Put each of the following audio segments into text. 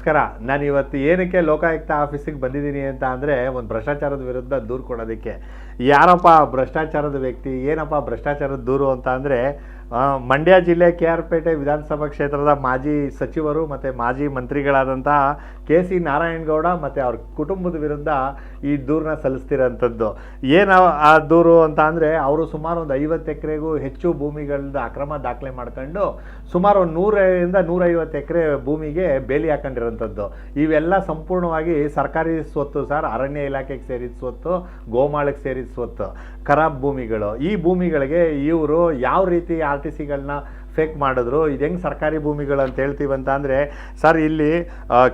ನಮಸ್ಕಾರ. ನಾನು ಇವತ್ತು ಏನಕ್ಕೆ ಲೋಕಾಯುಕ್ತ ಆಫೀಸಿಗೆ ಬಂದಿದ್ದೀನಿ ಅಂತ ಅಂದರೆ ಒಂದು ಭ್ರಷ್ಟಾಚಾರದ ವಿರುದ್ಧ ದೂರು ಕೊಡೋದಕ್ಕೆ. ಯಾರಪ್ಪ ಭ್ರಷ್ಟಾಚಾರದ ವ್ಯಕ್ತಿ? ಏನಪ್ಪ ಭ್ರಷ್ಟಾಚಾರದ ದೂರು ಅಂತ ಅಂದರೆ ಮಂಡ್ಯ ಜಿಲ್ಲೆ ಕೆ ಆರ್ ಪೇಟೆ ವಿಧಾನಸಭಾ ಕ್ಷೇತ್ರದ ಮಾಜಿ ಸಚಿವರು ಮತ್ತು ಮಾಜಿ ಮಂತ್ರಿಗಳಾದಂತಹ ಕೆ ಸಿ ನಾರಾಯಣಗೌಡ ಮತ್ತು ಅವ್ರ ಕುಟುಂಬದ ವಿರುದ್ಧ ಈ ದೂರನ್ನ ಸಲ್ಲಿಸ್ತಿರೋಂಥದ್ದು. ಏನು ಆ ದೂರು ಅಂತ ಅಂದರೆ ಅವರು ಸುಮಾರು ಒಂದು ಐವತ್ತು ಎಕರೆಗೂ ಹೆಚ್ಚು ಭೂಮಿಗಳಿಂದ ಅಕ್ರಮ ದಾಖಲೆ ಮಾಡ್ಕೊಂಡು ಸುಮಾರು ಒಂದು ನೂರರಿಂದ ನೂರೈವತ್ತು ಎಕರೆ ಭೂಮಿಗೆ ಬೇಲಿ ಹಾಕೊಂಡಿರೋಂಥದ್ದು. ಇವೆಲ್ಲ ಸಂಪೂರ್ಣವಾಗಿ ಸರ್ಕಾರಿ ಸ್ವತ್ತು ಸರ್, ಅರಣ್ಯ ಇಲಾಖೆಗೆ ಸೇರಿದ ಸ್ವತ್ತು, ಗೋಮಾಳಕ್ಕೆ ಸೇರಿದ ಸ್ವತ್ತು, ಖರಾಬ್ ಭೂಮಿಗಳು. ಈ ಭೂಮಿಗಳಿಗೆ ಇವರು ಯಾವ ರೀತಿ ಆರ್ ಟಿ ಸಿಗಳನ್ನ ಫೇಕ್ ಮಾಡಿದ್ರು. ಇದು ಹೆಂಗೆ ಸರ್ಕಾರಿ ಭೂಮಿಗಳು ಅಂತ ಹೇಳ್ತೀವಿ ಅಂತ ಅಂದರೆ, ಸರ್ ಇಲ್ಲಿ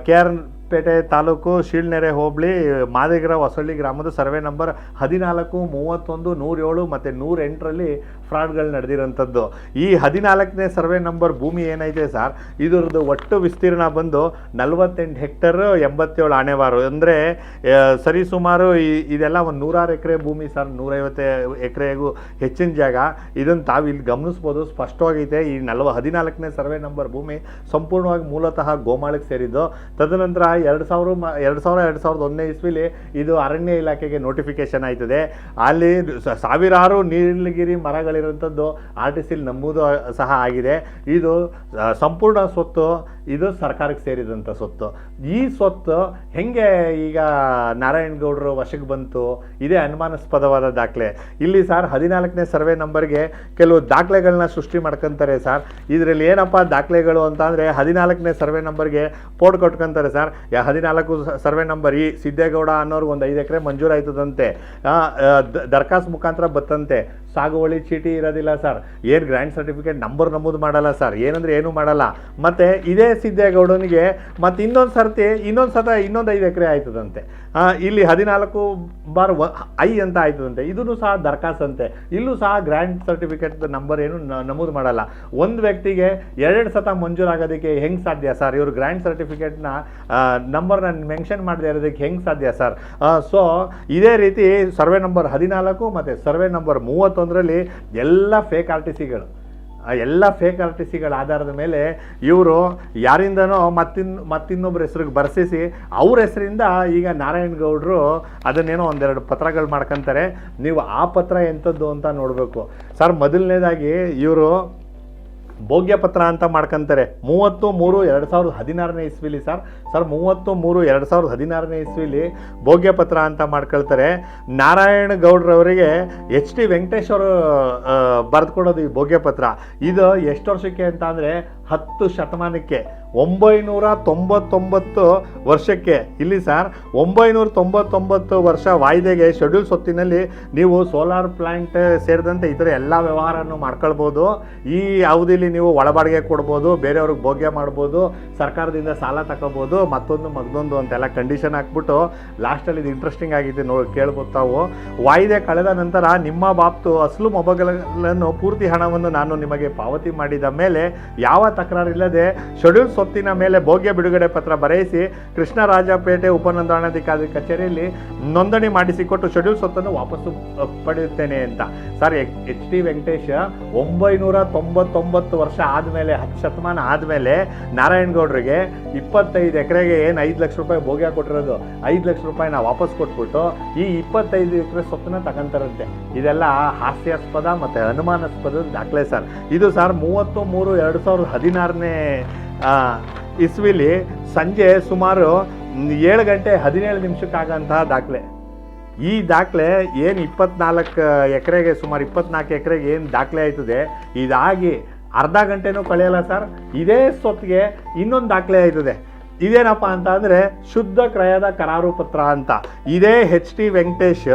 ಕೆ ಆರ್ ಪೇಟೆ ತಾಲೂಕು ಶೀಳ್ನೆರೆ ಹೋಬಳಿ ಮಾದಿಗರ ಹೊಸಳ್ಳಿ ಗ್ರಾಮದ ಸರ್ವೆ ನಂಬರ್ ಹದಿನಾಲ್ಕು, ಮೂವತ್ತೊಂದು ನೂರೇಳು ಮತ್ತು ನೂರೆಂಟರಲ್ಲಿ ಫ್ರಾಡ್ಗಳು ನಡೆದಿರೋಂಥದ್ದು. ಈ ಹದಿನಾಲ್ಕನೇ ಸರ್ವೆ ನಂಬರ್ ಭೂಮಿ ಏನೈತೆ ಸರ್? ಇದ್ರದ್ದು ಒಟ್ಟು ವಿಸ್ತೀರ್ಣ ಬಂದು ನಲವತ್ತೆಂಟು ಹೆಕ್ಟರ್ ಎಂಬತ್ತೇಳು ಆಣೆವಾರು ಅಂದರೆ ಸರಿಸುಮಾರು ಈ, ಇದೆಲ್ಲ ಒಂದು ನೂರಾರು ಎಕರೆ ಭೂಮಿ ಸರ್, ನೂರೈವತ್ತು ಎಕರೆಗೂ ಹೆಚ್ಚಿನ ಜಾಗ. ಇದನ್ನು ತಾವು ಇಲ್ಲಿ ಗಮನಿಸ್ಬೋದು. ಸ್ಪಷ್ಟವಾಗೈತೆ, ಈ ನಲ್ವ, ಹದಿನಾಲ್ಕನೇ ಸರ್ವೆ ನಂಬರ್ ಭೂಮಿ ಸಂಪೂರ್ಣವಾಗಿ ಮೂಲತಃ ಗೋಮಾಳಕ್ಕೆ ಸೇರಿದ್ದು. ತದನಂತರ ಎರಡು ಸಾವಿರ ಮ, ಎರಡು ಸಾವಿರ, ಎರಡು ಸಾವಿರದ ಒಂದನೇ ಇಸ್ವಿಲಿ ಇದು ಅರಣ್ಯ ಇಲಾಖೆಗೆ ನೋಟಿಫಿಕೇಶನ್ ಆಯ್ತದೆ. ಅಲ್ಲಿ ಸಾವಿರಾರು ನೀಲಗಿರಿ ಮರಗಳಿರೋಂಥದ್ದು ಆರ್ ಟಿ ಸಿಲಿ ನಂಬುವುದು ಸಹ ಆಗಿದೆ. ಇದು ಸಂಪೂರ್ಣ ಸ್ವತ್ತು, ಇದು ಸರ್ಕಾರಕ್ಕೆ ಸೇರಿದಂಥ ಸ್ವತ್ತು. ಈ ಸ್ವತ್ತು ಹೆಂಗೆ ಈಗ ನಾರಾಯಣಗೌಡರು ವಶಕ್ಕೆ ಬಂತು? ಇದೇ ಅನುಮಾನಾಸ್ಪದವಾದ ದಾಖಲೆ. ಇಲ್ಲಿ ಸರ್ ಹದಿನಾಲ್ಕನೇ ಸರ್ವೆ ನಂಬರ್ಗೆ ಕೆಲವು ದಾಖಲೆಗಳನ್ನ ಸೃಷ್ಟಿ ಮಾಡ್ಕೊಂತಾರೆ ಸರ್. ಇದರಲ್ಲಿ ಏನಪ್ಪ ದಾಖಲೆಗಳು ಅಂತ ಅಂದರೆ ಹದಿನಾಲ್ಕನೇ ಸರ್ವೆ ನಂಬರ್ಗೆ ಪೋರ್ಟ್ ಕೊಟ್ಕೊಂತಾರೆ ಸರ್. ಹದಿನಾಲ್ಕು ಸರ್ವೆ ನಂಬರ್ ಈ ಸಿದ್ದೇಗೌಡ ಅನ್ನೋರ್ಗೆ ಒಂದು ಐದು ಎಕರೆ ಮಂಜೂರಾಯ್ತದಂತೆ. ದರ್ಖಾಸ್ ಮುಖಾಂತರ ಬತ್ತಂತೆ. ಸಾಗುವಳಿ ಚೀಟಿ ಇರೋದಿಲ್ಲ ಸರ್. ಏನು ಗ್ರ್ಯಾಂಡ್ ಸರ್ಟಿಫಿಕೇಟ್ ನಂಬರ್ ನಮೂದು ಮಾಡಲ್ಲ ಸರ್. ಏನಂದ್ರೆ ಏನೂ ಮಾಡಲ್ಲ. ಮತ್ತು ಇದೇ ಸಿದ್ದೇಗೌಡನಿಗೆ ಮತ್ತು ಇನ್ನೊಂದು ಸರ್ತಿ, ಇನ್ನೊಂದು ಸತ, ಇನ್ನೊಂದು ಐದು ಎಕರೆ ಆಯ್ತದಂತೆ. ಇಲ್ಲಿ ಹದಿನಾಲ್ಕು ಬಾರ್ ಐ ಅಂತ ಆಯ್ತದಂತೆ. ಇದನ್ನು ಸಹ ದರ್ಖಾಸ್ತಂತೆ ಇಲ್ಲೂ ಸಹ ಗ್ರ್ಯಾಂಡ್ ಸರ್ಟಿಫಿಕೇಟ್ ನಂಬರ್ ಏನು ನಮೂದು ಮಾಡಲ್ಲ. ಒಂದು ವ್ಯಕ್ತಿಗೆ ಎರಡು ಸತ ಮಂಜೂರಾಗೋದಕ್ಕೆ ಹೆಂಗೆ ಸಾಧ್ಯ ಸರ್? ಇವರು ಗ್ರ್ಯಾಂಡ್ ಸರ್ಟಿಫಿಕೇಟ್ನ ನಂಬರ್ನ ಮೆನ್ಷನ್ ಮಾಡದೇ ಇರೋದಕ್ಕೆ ಹೆಂಗೆ ಸಾಧ್ಯ ಸರ್? ಸೊ, ಇದೇ ರೀತಿ ಸರ್ವೆ ನಂಬರ್ ಹದಿನಾಲ್ಕು ಮತ್ತು ಸರ್ವೆ ನಂಬರ್ ಮೂವತ್ತೊಂದರಲ್ಲಿ ಎಲ್ಲ ಫೇಕ್ ಆರ್ ಟಿ ಎಲ್ಲ ಫೇಕ್ ಆರ್ ಟಿ ಸಿಗಳ ಆಧಾರದ ಮೇಲೆ ಇವರು ಯಾರಿಂದನೋ ಮತ್ತಿನ್ ಮತ್ತಿನ್ನೊಬ್ಬರ ಹೆಸ್ರಿಗೆ ಬರ್ಸಿಸಿ ಅವ್ರ ಹೆಸರಿಂದ ಈಗ ನಾರಾಯಣ ಗೌಡರು ಅದನ್ನೇನೋ ಒಂದೆರಡು ಪತ್ರಗಳು ಮಾಡ್ಕೊತಾರೆ. ನೀವು ಆ ಪತ್ರ ಎಂಥದ್ದು ಅಂತ ನೋಡಬೇಕು. ಸರ್, ಮೊದಲನೇದಾಗಿ ಇವರು ಭೋಗ್ಯ ಪತ್ರ ಅಂತ ಮಾಡ್ಕೊಂತಾರೆ. ಮೂವತ್ತು ಮೂರು ಎರಡು ಸಾವಿರದ ಹದಿನಾರನೇ ಇಸ್ವಿಲಿ ಸರ್. ಸರ್, ಮೂವತ್ತು ಮೂರು ಎರಡು ಸಾವಿರದ ಹದಿನಾರನೇ ಇಸ್ವಿಲಿ ಭೋಗ್ಯ ಪತ್ರ ಅಂತ ಮಾಡ್ಕೊಳ್ತಾರೆ. ನಾರಾಯಣ ಗೌಡ್ರವರಿಗೆ ಎಚ್ ಟಿ ವೆಂಕಟೇಶ್ ಅವರು ಬರೆದುಕೊಡೋದು ಈ ಭೋಗ್ಯ ಪತ್ರ. ಇದು ಎಷ್ಟು ವರ್ಷಕ್ಕೆ ಅಂತ ಅಂದರೆ ಹತ್ತು ಶತಮಾನಕ್ಕೆ ಒಂಬೈನೂರ ತೊಂಬತ್ತೊಂಬತ್ತು ವರ್ಷಕ್ಕೆ. ಇಲ್ಲಿ ಸರ್ ಒಂಬೈನೂರ ತೊಂಬತ್ತೊಂಬತ್ತು ವರ್ಷ ವಾಯ್ದೆಗೆ ಶೆಡ್ಯೂಲ್ ಸೊತ್ತಿನಲ್ಲಿ ನೀವು ಸೋಲಾರ್ ಪ್ಲಾಂಟ್ ಸೇರಿದಂತೆ ಇತರ ಎಲ್ಲ ವ್ಯವಹಾರವನ್ನು ಮಾಡ್ಕೊಳ್ಬೋದು. ಈ ಅವಧಿಲಿ ನೀವು ಒಳಬಾಡಿಗೆ ಕೊಡ್ಬೋದು, ಬೇರೆಯವ್ರಿಗೆ ಭೋಗ್ಯ ಮಾಡ್ಬೋದು, ಸರ್ಕಾರದಿಂದ ಸಾಲ ತಗೋಬೋದು, ಮತ್ತೊಂದು ಮಗದೊಂದು ಅಂತೆಲ್ಲ ಕಂಡೀಷನ್ ಹಾಕ್ಬಿಟ್ಟು ಲಾಸ್ಟಲ್ಲಿ ಇದು ಇಂಟ್ರೆಸ್ಟಿಂಗ್ ಆಗಿದೆ ನೋಡಿ, ಕೇಳ್ಬೋದು ತಾವು. ವಾಯ್ದೆ ಕಳೆದ ನಂತರ ನಿಮ್ಮ ಬಾಪ್ತು ಅಸಲು ಮೊಬೈಲ್ಗಳನ್ನು ಪೂರ್ತಿ ಹಣವನ್ನು ನಾನು ನಿಮಗೆ ಪಾವತಿ ಮಾಡಿದ ಮೇಲೆ ಯಾವ ತಕರಾರಿಲ್ಲದೆ ಶೆಡ್ಯೂಲ್ ಸ್ವತ್ತಿನ ಮೇಲೆ ಭೋಗ್ಯ ಬಿಡುಗಡೆ ಪತ್ರ ಬರೆಯಿಸಿ ಕೃಷ್ಣರಾಜಪೇಟೆ ಉಪನೋಂದಣಾಧಿಕಾರಿ ಕಚೇರಿಯಲ್ಲಿ ನೋಂದಣಿ ಮಾಡಿಸಿಕೊಟ್ಟು ಶೆಡ್ಯೂಲ್ ಸ್ವತ್ತನ್ನು ವಾಪಸ್ಸು ಪಡೆಯುತ್ತೇನೆ ಅಂತ. ಸರ್, ಎಚ್ ಡಿ ವೆಂಕಟೇಶ್ ಒಂಬೈನೂರ ತೊಂಬತ್ತೊಂಬತ್ತು ವರ್ಷ ಆದಮೇಲೆ, ಹತ್ತು ಶತಮಾನ ಆದಮೇಲೆ ನಾರಾಯಣಗೌಡರಿಗೆ ಇಪ್ಪತ್ತೈದು ಎಕರೆಗೆ ಏನು ಐದು ಲಕ್ಷ ರೂಪಾಯಿ ಭೋಗ್ಯ ಕೊಟ್ಟಿರೋದು, ಐದು ಲಕ್ಷ ರೂಪಾಯಿನ ವಾಪಸ್ ಕೊಟ್ಬಿಟ್ಟು ಈ ಇಪ್ಪತ್ತೈದು ಎಕರೆ ಸ್ವತ್ತನ್ನ ತಗೊಂತಾರಂತೆ. ಇದೆಲ್ಲ ಹಾಸ್ಯಾಸ್ಪದ ಮತ್ತು ಅನುಮಾನಾಸ್ಪದ ದಾಖಲೆ ಸರ್. ಇದು ಸರ್ ಮೂವತ್ತು ಮೂರು, ಎರಡು ಸಾವಿರದ ಹದಿನಾರನೇ ಇಸ್ವಿಲಿ ಸಂಜೆ ಸುಮಾರು ಏಳು ಗಂಟೆ ಹದಿನೇಳು ನಿಮಿಷಕ್ಕಾಗಂತಹ ದಾಖಲೆ. ಈ ದಾಖಲೆ ಏನು ಇಪ್ಪತ್ನಾಲ್ಕು ಎಕರೆಗೆ ಸುಮಾರು ಇಪ್ಪತ್ನಾಲ್ಕು ಎಕರೆಗೆ ಏನು ದಾಖಲೆ ಆಯ್ತದೆ, ಇದಾಗಿ ಅರ್ಧ ಗಂಟೆನೂ ಕಳೆಯಲ್ಲ ಸರ್, ಇದೇ ಸೊತ್ತಿಗೆ ಇನ್ನೊಂದು ದಾಖಲೆ ಆಯ್ತದೆ. ಇದೇನಪ್ಪ ಅಂತ ಅಂದರೆ ಶುದ್ಧ ಕ್ರಯದ ಕರಾರು ಪತ್ರ ಅಂತ. ಇದೇ ಹೆಚ್ ಟಿ ವೆಂಕಟೇಶ್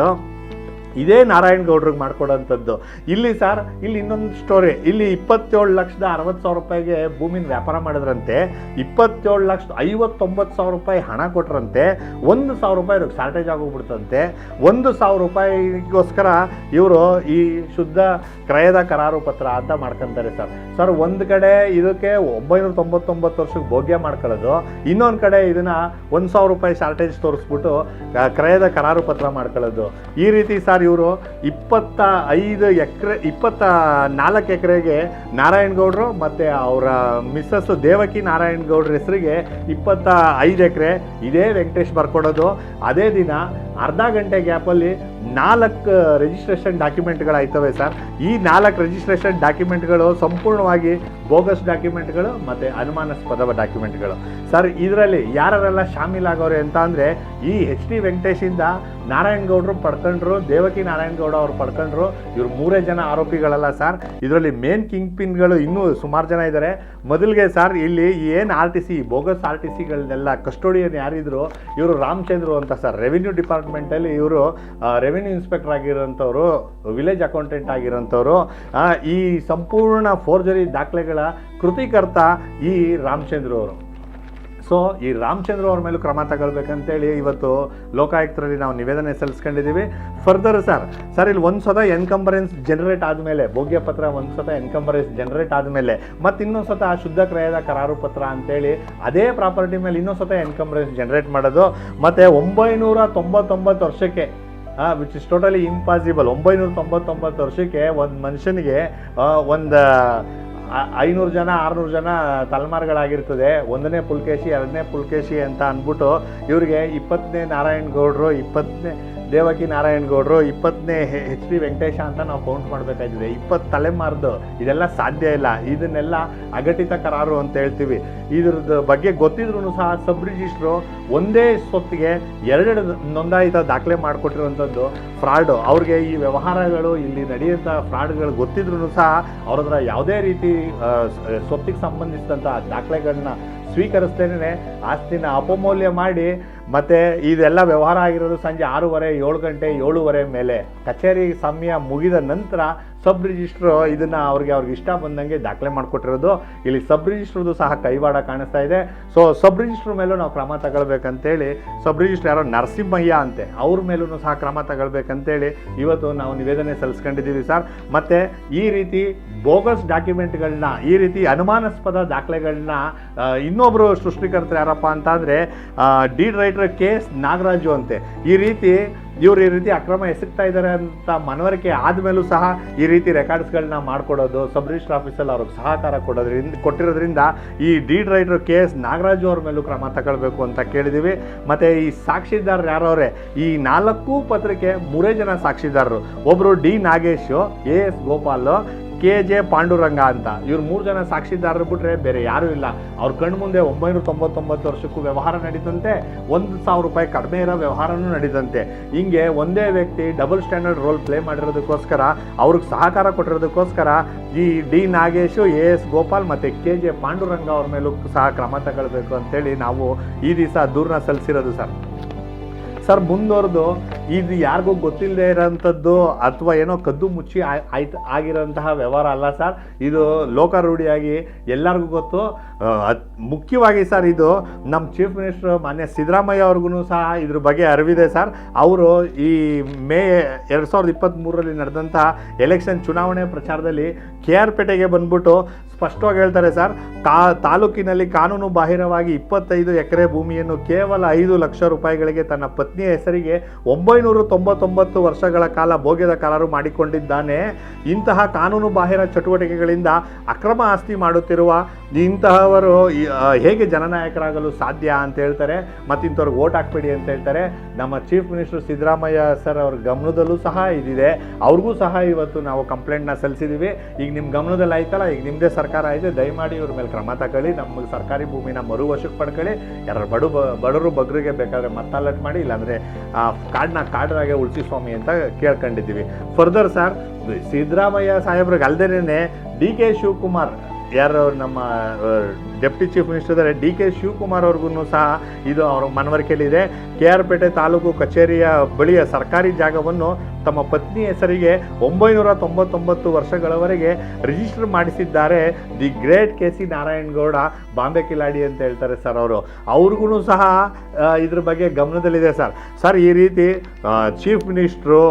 ಇದೇ ನಾರಾಯಣ್ ಗೌಡ್ರಿಗೆ ಮಾಡ್ಕೊಡೋಂಥದ್ದು. ಇಲ್ಲಿ ಸರ್, ಇಲ್ಲಿ ಇನ್ನೊಂದು ಸ್ಟೋರಿ ಇಲ್ಲಿ ಇಪ್ಪತ್ತೇಳು ಲಕ್ಷದ ಅರವತ್ತು ಸಾವಿರ ರೂಪಾಯಿಗೆ ಭೂಮಿನ ವ್ಯಾಪಾರ ಮಾಡಿದ್ರಂತೆ. ಇಪ್ಪತ್ತೇಳು ಲಕ್ಷದ ಐವತ್ತೊಂಬತ್ತು ಸಾವಿರ ರೂಪಾಯಿ ಹಣ ಕೊಟ್ರಂತೆ. ಒಂದು ಸಾವಿರ ರೂಪಾಯಿ ಇವ್ರಿಗೆ ಶಾರ್ಟೇಜ್ ಆಗೋಗ್ಬಿಡ್ತಂತೆ. ಒಂದು ಸಾವಿರ ರೂಪಾಯಿಗೋಸ್ಕರ ಇವರು ಈ ಶುದ್ಧ ಕ್ರಯದ ಕರಾರು ಪತ್ರ ಅಂತ ಮಾಡ್ಕೊಂತಾರೆ ಸರ್. ಸರ್, ಒಂದು ಕಡೆ ಇದಕ್ಕೆ ಒಂಬೈನೂರ ತೊಂಬತ್ತೊಂಬತ್ತು ವರ್ಷಕ್ಕೆ ಭೋಗ್ಯ ಮಾಡ್ಕೊಳ್ಳೋದು. ಇನ್ನೊಂದು ಕಡೆ ಇದನ್ನ ಒಂದು ಸಾವಿರ ರೂಪಾಯಿ ಶಾರ್ಟೇಜ್ ತೋರಿಸ್ಬಿಟ್ಟು ಕ್ರಯದ ಕರಾರು ಪತ್ರ ಮಾಡ್ಕೊಳ್ಳೋದು. ಈ ರೀತಿ ಸರ್ ಸರ್, ಇವರು ಇಪ್ಪತ್ತ ಐದು ಎಕರೆ, ಇಪ್ಪತ್ತ ನಾಲ್ಕು ಎಕರೆಗೆ ನಾರಾಯಣಗೌಡರು ಮತ್ತು ಅವರ ಮಿಸ್ಸಸ್ ದೇವಕಿ ನಾರಾಯಣಗೌಡ್ರ ಹೆಸರಿಗೆ ಇಪ್ಪತ್ತ ಐದು ಎಕರೆ ಇದೇ ವೆಂಕಟೇಶ್ ಬರ್ಕೊಡೋದು. ಅದೇ ದಿನ ಅರ್ಧ ಗಂಟೆ ಗ್ಯಾಪಲ್ಲಿ ನಾಲ್ಕು ರಿಜಿಸ್ಟ್ರೇಷನ್ ಡಾಕ್ಯುಮೆಂಟ್ಗಳಾಯ್ತವೆ ಸರ್. ಈ ನಾಲ್ಕು ರಿಜಿಸ್ಟ್ರೇಷನ್ ಡಾಕ್ಯುಮೆಂಟ್ಗಳು ಸಂಪೂರ್ಣವಾಗಿ ಬೋಗಸ್ ಡಾಕ್ಯುಮೆಂಟ್ಗಳು ಮತ್ತು ಅನುಮಾನಾಸ್ಪದ ಡಾಕ್ಯುಮೆಂಟ್ಗಳು ಸರ್, ಇದರಲ್ಲಿ ಯಾರೆಲ್ಲ ಶಾಮೀಲಾಗವ್ರೆ ಅಂತ ಅಂದರೆ, ಈ ಎಚ್ ಡಿ ವೆಂಕಟೇಶಿಂದ ನಾರಾಯಣಗೌಡರು ಪಡ್ಕೊಂಡ್ರು, ದೇವಕಿ ನಾರಾಯಣಗೌಡ ಅವರು ಪಡ್ಕೊಂಡ್ರು, ಇವರು ಮೂರೇ ಜನ ಆರೋಪಿಗಳಲ್ಲ ಸರ್. ಇದರಲ್ಲಿ ಮೇನ್ ಕಿಂಗ್ ಪಿನ್ಗಳು ಇನ್ನೂ ಸುಮಾರು ಜನ ಇದ್ದಾರೆ ಮೊದಲಿಗೆ ಸರ್, ಇಲ್ಲಿ ಏನು R T C bogus R T ಸಿಗಳನ್ನೆಲ್ಲ custodian ಯಾರಿದ್ರು, ಇವರು ರಾಮಚಂದ್ರು ಅಂತ ಸರ್. ರೆವಿನ್ಯೂ ಡಿಪಾರ್ಟ್ಮೆಂಟಲ್ಲಿ ಇವರು ಇನ್ಸ್ಪೆಕ್ಟರ್ ಆಗಿರೋಂಥವ್ರು, ವಿಲೇಜ್ ಅಕೌಂಟೆಂಟ್ ಆಗಿರೋಂಥವ್ರು ಈ ಸಂಪೂರ್ಣ ಫೋರ್ಜರಿ ದಾಖಲೆಗಳ ಕೃತಿಕರ್ತ ಈ ರಾಮಚಂದ್ರ ಅವರು. ಸೊ ಈ ರಾಮಚಂದ್ರ ಅವ್ರ ಮೇಲೂ ಕ್ರಮ ತಗೊಳ್ಬೇಕಂತೇಳಿ ಇವತ್ತು ಲೋಕಾಯುಕ್ತರಲ್ಲಿ ನಾವು ನಿವೇದನೆ ಸಲ್ಲಿಸ್ಕೊಂಡಿದ್ದೀವಿ. ಫರ್ದರ್ ಸರ್ ಸರ್ ಇಲ್ಲಿ ಒಂದು ಸತ ಎನ್ಕಂಬರೆನ್ಸ್ ಜನರೇಟ್ ಆದಮೇಲೆ, ಭೋಗ್ಯ ಪತ್ರ ಒಂದು ಸತ ಎನ್ಕಂಬರೆನ್ಸ್ ಜನರೇಟ್ ಆದಮೇಲೆ, ಮತ್ತು ಇನ್ನೊಂದು ಸತ ಶುದ್ಧ ಕ್ರಯದ ಕರಾರು ಪತ್ರ ಅಂತೇಳಿ ಅದೇ ಪ್ರಾಪರ್ಟಿ ಮೇಲೆ ಇನ್ನೊಂದು ಸತ ಎನ್ಕಂಬರೆನ್ಸ್ ಜನರೇಟ್ ಮಾಡೋದು. ಮತ್ತು ಒಂಬೈನೂರ ತೊಂಬತ್ತೊಂಬತ್ತು ವರ್ಷಕ್ಕೆ ವಿಚ್ ಇಸ್ ಟೋಟಲಿ ಇಂಪಾಸಿಬಲ್ ಒಂಬೈನೂರ ತೊಂಬತ್ತೊಂಬತ್ತು ವರ್ಷಕ್ಕೆ ಒಂದು ಮನುಷ್ಯನಿಗೆ ಒಂದು ಐನೂರು ಜನ, ಆರುನೂರು ಜನ ತಲೆಮಾರುಗಳಾಗಿರ್ತದೆ. ಒಂದನೇ ಪುಲ್ಕೇಶಿ, ಎರಡನೇ ಪುಲ್ಕೇಶಿ ಅಂತ ಅಂದ್ಬಿಟ್ಟು ಇವ್ರಿಗೆ ಇಪ್ಪತ್ತನೇ ನಾರಾಯಣ್ ಗೌಡ್ರು, ಇಪ್ಪತ್ತನೇ ದೇವಕಿ ನಾರಾಯಣ್ ಗೌಡ್ರು ಇಪ್ಪತ್ತನೇ ಎಚ್ ಡಿ ವೆಂಕಟೇಶ ಅಂತ ನಾವು ಕೌಂಟ್ ಮಾಡಬೇಕಾಗಿದೆ. ಇಪ್ಪತ್ತು ತಲೆಮಾರ್ದು ಇದೆಲ್ಲ ಸಾಧ್ಯ ಇಲ್ಲ. ಇದನ್ನೆಲ್ಲ ಅಘಟಿತ ಕರಾರು ಅಂತ ಹೇಳ್ತೀವಿ. ಇದ್ರದ್ದು ಬಗ್ಗೆ ಗೊತ್ತಿದ್ರು ಸಹ ಸಬ್ ರಿಜಿಸ್ಟ್ರು ಒಂದೇ ಸ್ವತ್ತಿಗೆ ಎರಡೆರಡು ನೋಂದಾಯಿತ ದಾಖಲೆ ಮಾಡಿಕೊಟ್ಟಿರುವಂಥದ್ದು ಫ್ರಾಡು ಅವ್ರಿಗೆ ಈ ವ್ಯವಹಾರಗಳು, ಇಲ್ಲಿ ನಡೆಯುವಂಥ ಫ್ರಾಡ್ಗಳು ಗೊತ್ತಿದ್ರು ಸಹ ಅವ್ರ ಹತ್ರ ಯಾವುದೇ ರೀತಿ ಸ್ವತ್ತಿಗೆ ಸಂಬಂಧಿಸಿದಂಥ ದಾಖಲೆಗಳನ್ನ ಸ್ವೀಕರಿಸ್ತೇನೆ ಆಸ್ತಿನ ಅಪಮೌಲ್ಯ ಮಾಡಿ ಮತ್ತು ಇದೆಲ್ಲ ವ್ಯವಹಾರ ಆಗಿರೋದು ಸಂಜೆ ಆರೂವರೆ, ಏಳು ಗಂಟೆ, ಏಳುವರೆ ಮೇಲೆ. ಕಚೇರಿ ಸಮಯ ಮುಗಿದ ನಂತರ ಸಬ್ ರಿಜಿಸ್ಟ್ರು ಇದನ್ನು ಅವ್ರಿಗೆ ಅವ್ರಿಗೆ ಇಷ್ಟ ಬಂದಂಗೆ ದಾಖಲೆ ಮಾಡಿಕೊಟ್ಟಿರೋದು. ಇಲ್ಲಿ ಸಬ್ ರಿಜಿಸ್ಟ್ರದು ಸಹ ಕೈವಾಡ ಕಾಣಿಸ್ತಾ ಇದೆ. ಸೊ ಸಬ್ ರಿಜಿಸ್ಟ್ರ್ ಮೇಲೂ ನಾವು ಕ್ರಮ ತಗೊಳ್ಬೇಕಂತೇಳಿ, ಸಬ್ ರಿಜಿಸ್ಟ್ರ್ ಯಾರೋ ನರಸಿಂಹಯ್ಯ ಅಂತೆ, ಅವ್ರ ಮೇಲೂ ಸಹ ಕ್ರಮ ತಗೊಳ್ಬೇಕಂತೇಳಿ ಇವತ್ತು ನಾವು ನಿವೇದನೆ ಸಲ್ಲಿಸ್ಕೊಂಡಿದ್ದೀವಿ ಸರ್. ಮತ್ತು ಈ ರೀತಿ ಬೋಗಸ್ ಡಾಕ್ಯುಮೆಂಟ್ಗಳನ್ನ, ಈ ರೀತಿ ಅನುಮಾನಾಸ್ಪದ ದಾಖಲೆಗಳನ್ನ ಇನ್ನೊಬ್ಬರು ಸೃಷ್ಟಿಕರ್ತರು ಯಾರಪ್ಪ ಅಂತಂದರೆ D deed writer K S Nagaraju ಅಂತೆ. ಈ ರೀತಿ ಇವ್ರು ಈ ರೀತಿ ಅಕ್ರಮ ಎಸಗ್ತಾ ಇದ್ದಾರೆ ಅಂತ ಮನವರಿಕೆ ಆದಮೇಲೂ ಸಹ ಈ ರೀತಿ ರೆಕಾರ್ಡ್ಸ್ಗಳನ್ನ ಮಾಡ್ಕೊಡೋದು, ಸಬ್ ರಿಜಿಸ್ಟರ್ ಆಫೀಸಲ್ಲಿ ಅವ್ರಿಗೆ ಸಹಕಾರ ಕೊಡೋದ್ರಿಂದ, ಕೊಟ್ಟಿರೋದ್ರಿಂದ ಈ deed writer K S Nagaraju ಅವ್ರ ಮೇಲೂ ಕ್ರಮ ತಗೊಳ್ಬೇಕು ಅಂತ ಕೇಳಿದ್ದೀವಿ ಮತ್ತು ಈ ಸಾಕ್ಷಿದಾರರು ಯಾರವರೇ? ಈ ನಾಲ್ಕು ಪತ್ರಿಕೆ ಮೂರೇ ಜನ ಸಾಕ್ಷಿದಾರರು. ಒಬ್ಬರು D Nagesh, A S Gopal K J Panduranga ಅಂತ. ಇವ್ರು ಮೂರು ಜನ ಸಾಕ್ಷಿದಾರರು ಬಿಟ್ರೆ ಬೇರೆ ಯಾರೂ ಇಲ್ಲ. ಅವ್ರ ಕಣ್ಣು ಮುಂದೆ ಒಂಬೈನೂರ ತೊಂಬತ್ತೊಂಬತ್ತು ವರ್ಷಕ್ಕೂ ವ್ಯವಹಾರ ನಡೀತಂತೆ, ಒಂದು ಸಾವಿರ ರೂಪಾಯಿ ಕಡಿಮೆ ಇರೋ ವ್ಯವಹಾರನೂ ನಡೀತಂತೆ. ಹಿಂಗೆ ಒಂದೇ ವ್ಯಕ್ತಿ ಡಬಲ್ ಸ್ಟ್ಯಾಂಡರ್ಡ್ ರೋಲ್ ಪ್ಲೇ ಮಾಡಿರೋದಕ್ಕೋಸ್ಕರ, ಅವ್ರಿಗೆ ಸಹಕಾರ ಕೊಟ್ಟಿರೋದಕ್ಕೋಸ್ಕರ ಈ D Nagesh, A S Gopal ಮತ್ತು ಕೆ ಜೆ ಪಾಂಡುರಂಗ ಅವ್ರ ಮೇಲೂ ಸಹ ಕ್ರಮ ತಗೊಳ್ಬೇಕು ಅಂತೇಳಿ ನಾವು ಈ ದಿವಸ ದೂರನ ಸಲ್ಲಿಸಿರೋದು ಸರ್. ಸರ್ ಮುಂದುವರೆದು ಇದು ಯಾರಿಗೂ ಗೊತ್ತಿಲ್ಲದೆ ಇರೋಂಥದ್ದು ಅಥವಾ ಏನೋ ಕದ್ದು ಮುಚ್ಚಿ ಆಯ್- ಆಯ್ತು ಆಗಿರೋಂತಹ ವ್ಯವಹಾರ ಅಲ್ಲ ಸರ್. ಇದು ಲೋಕಾರೂಢಿಯಾಗಿ ಎಲ್ಲರಿಗೂ ಗೊತ್ತು. ಮುಖ್ಯವಾಗಿ ಸರ್ ಇದು ನಮ್ಮ ಚೀಫ್ ಮಿನಿಸ್ಟರ್ ಮಾನ್ಯ ಸಿದ್ದರಾಮಯ್ಯ ಅವ್ರಿಗೂ ಸಹ ಇದ್ರ ಬಗ್ಗೆ ಅರಿವಿದೆ ಸರ್. ಅವರು ಈ ಮೇ ಎರಡು ಸಾವಿರದ ಇಪ್ಪತ್ತ್ಮೂರರಲ್ಲಿ ನಡೆದಂತಹ ಎಲೆಕ್ಷನ್ ಚುನಾವಣೆ ಪ್ರಚಾರದಲ್ಲಿ ಕೆ ಆರ್ ಪೇಟೆಗೆ ಬಂದ್ಬಿಟ್ಟು ಸ್ಪಷ್ಟವಾಗಿ ಹೇಳ್ತಾರೆ ಸರ್, ಕಾ ತಾಲೂಕಿನಲ್ಲಿ ಕಾನೂನು ಬಾಹಿರವಾಗಿ ಇಪ್ಪತ್ತೈದು ಎಕರೆ ಭೂಮಿಯನ್ನು ಕೇವಲ ಐದು ಲಕ್ಷ ರೂಪಾಯಿಗಳಿಗೆ ತನ್ನ ಪತ್ನಿಯ ಹೆಸರಿಗೆ ಒಂಬೈನೂರ ತೊಂಬತ್ತೊಂಬತ್ತು ವರ್ಷಗಳ ಕಾಲ ಭೋಗ್ಯದ ಕರಾರು ಮಾಡಿಕೊಂಡಿದ್ದಾನೆ. ಇಂತಹ ಕಾನೂನು ಬಾಹಿರ ಚಟುವಟಿಕೆಗಳಿಂದ ಅಕ್ರಮ ಆಸ್ತಿ ಮಾಡುತ್ತಿರುವ ಇಂತಹವರು ಹೇಗೆ ಜನನಾಯಕರಾಗಲು ಸಾಧ್ಯ ಅಂತ ಹೇಳ್ತಾರೆ. ಮತ್ತು ಇಂಥವ್ರಿಗೆ ಓಟ್ ಹಾಕ್ಬೇಡಿ ಅಂತ ಹೇಳ್ತಾರೆ. ನಮ್ಮ ಚೀಫ್ ಮಿನಿಸ್ಟರ್ ಸಿದ್ದರಾಮಯ್ಯ ಸರ್ ಅವ್ರ ಗಮನದಲ್ಲೂ ಸಹ ಇದಿದೆ. ಅವ್ರಿಗೂ ಸಹ ಇವತ್ತು ನಾವು ಕಂಪ್ಲೇಂಟ್ನ ಸಲ್ಲಿಸಿದ್ದೀವಿ ಈಗ ನಿಮ್ಮ ಗಮನದಲ್ಲಿ ಆಯ್ತಲ್ಲ, ಈಗ ನಿಮ್ಮದೇ ಸರ್ಕಾರ ಇದೆ ದಯಮಾಡಿ ಇವ್ರ ಮೇಲೆ ಕ್ರಮ ತಗೊಳ್ಳಿ. ನಮ್ಮ ಸರ್ಕಾರಿ ಭೂಮಿನ ಮರು ವಶಕ್ಕೆ ಪಡ್ಕೊಳ್ಳಿ. ಯಾರು ಬಡು ಬಡರು ಬಗ್ರಿಗೆ ಬೇಕಾದ್ರೆ ಮತ್ತಲ್ಲಟ್ ಮಾಡಿ, ಇಲ್ಲಾಂದರೆ ಕಾಡನ್ನ ಕಾಡರಾಗೆ ಉಳಿಸಿ ಸ್ವಾಮಿ ಅಂತ ಕೇಳ್ಕೊಂಡಿದ್ದೀವಿ. ಫರ್ದರ್ ಸರ್ ಸಿದ್ದರಾಮಯ್ಯ ಸಾಹೇಬ್ರಿಗೆ ಅಲ್ಲದೇನೆ ಡಿ ಕೆ ಶಿವಕುಮಾರ್ ಯಾರು ನಮ್ಮ ಡೆಪ್ಟಿ ಚೀಫ್ ಮಿನಿಸ್ಟರ್ ಇದ್ದಾರೆ ಡಿ ಕೆ ಶಿವಕುಮಾರ್ ಅವ್ರಿಗೂ ಸಹ ಇದು ಅವ್ರ ಮನವರಿಕೆಯಲ್ಲಿದೆ. ಕೆ ಆರ್ ಪೇಟೆ ತಾಲೂಕು ಕಚೇರಿಯ ಬಳಿಯ ಸರ್ಕಾರಿ ಜಾಗವನ್ನು ತಮ್ಮ ಪತ್ನಿ ಹೆಸರಿಗೆ ಒಂಬೈನೂರ ತೊಂಬತ್ತೊಂಬತ್ತು ವರ್ಷಗಳವರೆಗೆ ರಿಜಿಸ್ಟರ್ ಮಾಡಿಸಿದ್ದಾರೆ. The great K C Narayanagowda, Bombay Kiladi ಅಂತ ಹೇಳ್ತಾರೆ ಸರ್ ಅವರು. ಅವ್ರಿಗೂ ಸಹ ಇದ್ರ ಬಗ್ಗೆ ಗಮನದಲ್ಲಿದೆ ಸರ್. ಸರ್, ಈ ರೀತಿ chief minister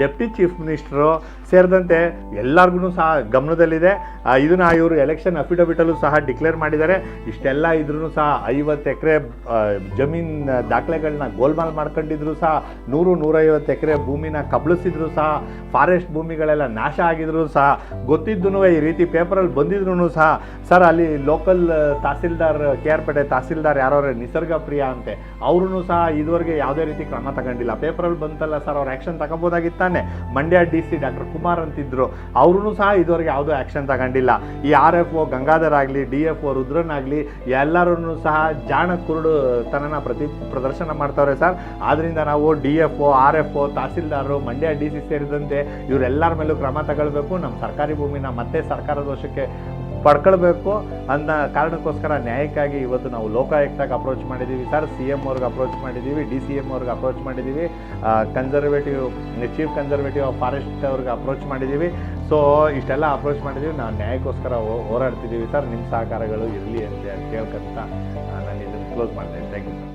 deputy chief minister ಸೇರಿದಂತೆ ಎಲ್ಲರಿಗೂ ಸಹ ಗಮನದಲ್ಲಿದೆ. ಇದನ್ನು ಇವರು ಎಲೆಕ್ಷನ್ ಅಫಿಡವಿಟಲ್ಲೂ ಸಹ ಡಿಕ್ಲೇರ್ ಮಾಡಿದ್ದಾರೆ. ಇಷ್ಟೆಲ್ಲ ಇದ್ರೂ ಸಹ ಐವತ್ತು ಎಕರೆ ಜಮೀನ್ ದಾಖಲೆಗಳನ್ನ ಗೋಲ್ಮಾಲ್ ಮಾಡ್ಕೊಂಡಿದ್ರು ಸಹ, ನೂರು ನೂರೈವತ್ತು ಎಕರೆ ಭೂಮಿನ ಕಬಳಿಸಿದ್ರು ಸಹ, ಫಾರೆಸ್ಟ್ ಭೂಮಿಗಳೆಲ್ಲ ನಾಶ ಆಗಿದ್ರು ಸಹ ಗೊತ್ತಿದ್ದೂ ಈ ರೀತಿ ಪೇಪರಲ್ಲಿ ಬಂದಿದ್ರು ಸಹ, ಸರ್, ಅಲ್ಲಿ local tahsildar, K R Pete tahsildar ಯಾರೋ ನಿಸರ್ಗ ಪ್ರಿಯ ಅಂತೆ ಅವ್ರೂ ಸಹ ಇದುವರೆಗೆ ಯಾವುದೇ ರೀತಿ ಕ್ರಮ ತಗೊಂಡಿಲ್ಲ. ಪೇಪರಲ್ಲಿ ಬಂತಲ್ಲ ಸರ್, ಅವ್ರು action ತಗೋಬೋದಾಗಿತ್ತಾನೆ. Mandya D C doctor Kumar ಅಂತಿದ್ರು. ಅವ್ರೂ ಸಹ ಇದುವರೆಗೆ ಯಾವುದೋ ಆ್ಯಕ್ಷನ್ ತಗೊಂಡಿಲ್ಲ. ಈ ಆರ್ ಎಫ್ ಒ ಗಂಗಾಧರ್ ಆಗಲಿ ಡಿ ಎಫ್ ಓ ರುದ್ರನ್ ಆಗಲಿ ಎಲ್ಲರೂ ಸಹ ಜಾಣ ಕುರುಡು ತನನ ಪ್ರತಿ ಪ್ರದರ್ಶನ ಮಾಡ್ತಾವ್ರೆ ಸರ್. ಆದ್ದರಿಂದ ನಾವು D F O R F O ತಹಸೀಲ್ದಾರರು Mandya D C ಸೇರಿದಂತೆ ಇವರೆಲ್ಲರ ಮೇಲೂ ಕ್ರಮ ತಗೊಳ್ಬೇಕು. ನಮ್ಮ ಸರ್ಕಾರಿ ಭೂಮಿನ ಮತ್ತೆ ಸರ್ಕಾರದ ವಶಕ್ಕೆ ಪಡ್ಕೊಳ್ಬೇಕು ಅನ್ನೋ ಕಾರಣಕ್ಕೋಸ್ಕರ ನ್ಯಾಯಕ್ಕಾಗಿ ಇವತ್ತು ನಾವು ಲೋಕಾಯುಕ್ತಕ್ಕೆ ಅಪ್ರೋಚ್ ಮಾಡಿದ್ದೀವಿ. ಸರ್ ಸಿ ಎಂ ಅವ್ರಿಗೆ ಅಪ್ರೋಚ್ ಮಾಡಿದ್ದೀವಿ ಡಿ ಸಿ ಎಂ ಅವ್ರಿಗೆ ಅಪ್ರೋಚ್ ಮಾಡಿದ್ದೀವಿ. Conservative chief conservative of forest ಅವ್ರಿಗೆ ಅಪ್ರೋಚ್ ಮಾಡಿದ್ದೀವಿ. ಸೊ ಇಷ್ಟೆಲ್ಲ ಅಪ್ರೋಚ್ ಮಾಡಿದ್ದೀವಿ. ನಾವು ನ್ಯಾಯಕ್ಕೋಸ್ಕರ ಹೋರಾಡ್ತಿದ್ದೀವಿ. ಸರ್ ನಿಮ್ಮ ಸಹಕಾರಗಳು ಇರಲಿ ಅಂತ ಕೇಳ್ಕೊಂತ ನಾನು ಇದನ್ನು ಕ್ಲೋಸ್ ಮಾಡ್ತೇನೆ ಥ್ಯಾಂಕ್ ಯು